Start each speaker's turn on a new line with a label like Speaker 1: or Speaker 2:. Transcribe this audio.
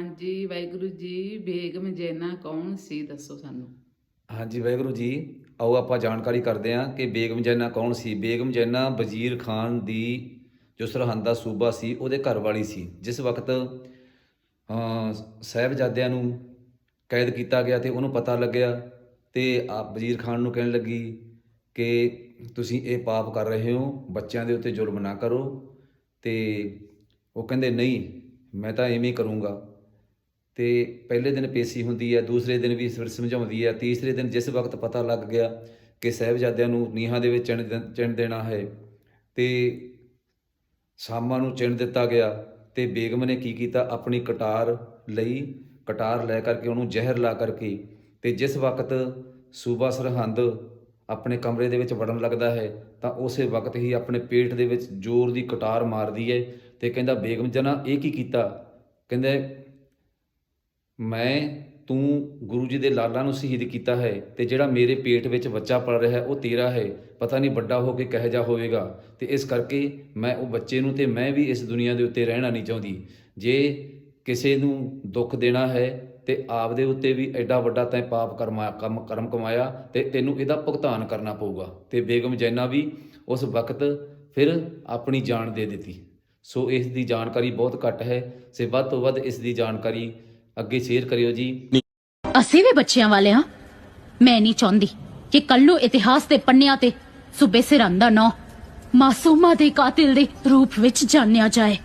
Speaker 1: ਹਾਂਜੀ, ਵਾਹਿਗੁਰੂ ਜੀ, ਬੇਗਮ ਜੈਨਾ ਕੌਣ ਸੀ ਦੱਸੋ ਸਾਨੂੰ?
Speaker 2: ਹਾਂਜੀ, ਵਾਹਿਗੁਰੂ ਜੀ, ਆਓ ਆਪਾਂ ਜਾਣਕਾਰੀ ਕਰਦੇ ਹਾਂ ਕਿ ਬੇਗਮ ਜੈਨਾ ਕੌਣ ਸੀ? ਬੇਗਮ ਜੈਨਾ ਵਜ਼ੀਰ ਖਾਨ ਦੀ ਜੋ ਸਰਹੰਦ ਦਾ ਸੂਬਾ ਸੀ, ਉਹਦੇ ਘਰ ਵਾਲੀ ਸੀ। ਜਿਸ ਵਕਤ ਅ ਸਾਹਿਬਜ਼ਾਦਿਆਂ ਨੂੰ ਕੈਦ ਕੀਤਾ ਗਿਆ ਤੇ ਉਹਨੂੰ ਪਤਾ ਲੱਗਿਆ ਤੇ ਆ ਵਜ਼ੀਰ ਖਾਨ ਨੂੰ ਕਹਿਣ ਲੱਗੀ ਕਿ ਤੁਸੀਂ ਇਹ ਪਾਪ ਕਰ ਰਹੇ ਹੋ, ਬੱਚਿਆਂ ਦੇ ਉੱਤੇ ਜ਼ੁਲਮ ਨਾ ਕਰੋ ਤੇ ਉਹ ਕਹਿੰਦੇ, ਨਹੀਂ, ਮੈਂ ਤਾਂ ਐਵੇਂ ਹੀ ਕਰੂੰਗਾ। ਤੇ ਪਹਿਲੇ ਦਿਨ ਪੇਸ਼ੀ ਹੁੰਦੀ ਹੈ, ਦੂਸਰੇ ਦਿਨ ਵੀ ਫਿਰ ਸਮਝਾਉਂਦੀ ਹੈ, ਤੀਸਰੇ ਦਿਨ ਜਿਸ ਵਕਤ ਪਤਾ ਲੱਗ ਗਿਆ ਕਿ ਸਾਹਿਬਜ਼ਾਦਿਆਂ ਨੂੰ ਨੀਹਾਂ ਦੇ ਵਿੱਚ ਚਿਣ ਦੇ- ਚਿਣ ਦੇਣਾ ਹੈ ਤੇ ਸ਼ਾਮਾਂ ਨੂੰ ਚਿਣ ਦਿੱਤਾ ਗਿਆ ਤੇ ਬੇਗਮ ਨੇ ਕੀ ਕੀਤਾ? ਆਪਣੀ ਕਟਾਰ ਲਈ, ਕਟਾਰ ਲੈ ਕਰਕੇ ਉਹਨੂੰ ਜ਼ਹਿਰ ਲਾ ਕਰਕੇ ਤੇ ਜਿਸ ਵਕਤ ਸੂਬਾ ਸਰਹੰਦ ਆਪਣੇ ਕਮਰੇ ਦੇ ਵਿੱਚ ਵੜਨ ਲੱਗਦਾ ਹੈ, ਤਾਂ ਉਸੇ ਵਕਤ ਹੀ ਆਪਣੇ ਪੇਟ ਦੇ ਵਿੱਚ ਜ਼ੋਰ ਦੀ ਕਟਾਰ ਮਾਰਦੀ ਹੈ ਤੇ ਕਹਿੰਦਾ ਬੇਗਮ ਜਨਾ ਇਹ ਕੀ ਕੀਤਾ? ਕਹਿੰਦੇ ਮੈਂ, ਤੂੰ ਗੁਰੂ ਜੀ ਦੇ ਲਾਲਾਂ ਨੂੰ ਸ਼ਹੀਦ ਕੀਤਾ ਹੈ ਤੇ ਜਿਹੜਾ ਮੇਰੇ ਪੇਟ ਵਿੱਚ ਬੱਚਾ ਪਲ ਰਿਹਾ ਹੈ, ਉਹ ਤੇਰਾ ਹੈ। ਪਤਾ ਨਹੀਂ ਵੱਡਾ ਹੋ ਕੇ ਕਿਹੋ ਜਿਹਾ ਹੋਵੇਗਾ। ਤੇ ਇਸ ਕਰਕੇ ਮੈਂ ਉਹ ਬੱਚੇ ਨੂੰ ਤੇ ਮੈਂ ਵੀ ਇਸ ਦੁਨੀਆ ਦੇ ਉੱਤੇ ਰਹਿਣਾ ਨਹੀਂ ਚਾਹੁੰਦੀ। ਜੇ ਕਿਸੇ ਨੂੰ ਦੁੱਖ ਦੇਣਾ ਹੈ ਤੇ ਆਪਦੇ ਉੱਤੇ ਵੀ ਐਡਾ ਵੱਡਾ ਤੈਂ ਪਾਪ ਕਰਮਾ, ਕੰਮ, ਕਰਮ ਕਮਾਇਆ ਤੇ ਤੈਨੂੰ ਇਹਦਾ ਭੁਗਤਾਨ ਕਰਨਾ ਪਊਗਾ। ਤੇ ਬੇਗਮ ਜੈਨਾ ਵੀ ਉਸ ਵਕਤ ਫਿਰ ਆਪਣੀ ਜਾਨ ਦੇ ਦਿੱਤੀ। ਸੋ ਇਸ ਦੀ ਜਾਣਕਾਰੀ ਬਹੁਤ ਘੱਟ ਹੈ। ਸੇ ਵੱਧ ਤੋਂ ਵੱਧ ਇਸ ਦੀ ਜਾਣਕਾਰੀ ਅੱਗੇ ਸ਼ੇਅਰ ਕਰਿਓ ਜੀ।
Speaker 3: ਅਸੀਂ ਵੀ ਬੱਚਿਆਂ ਵਾਲੇ ਹਾਂ। ਮੈਂ ਨਹੀਂ ਚਾਹੁੰਦੀ ਕਿ ਕੱਲ ਨੂੰ ਇਤਿਹਾਸ ਦੇ ਪੰਨਿਆਂ ਤੇ ਸੂਬੇ ਸਿਰਾਂ ਦਾ ਨਾਂ ਮਾਸੂਮਾਂ ਦੇ ਕਾਤਿਲ ਦੇ ਰੂਪ ਵਿੱਚ ਜਾਣਿਆ ਜਾਏ।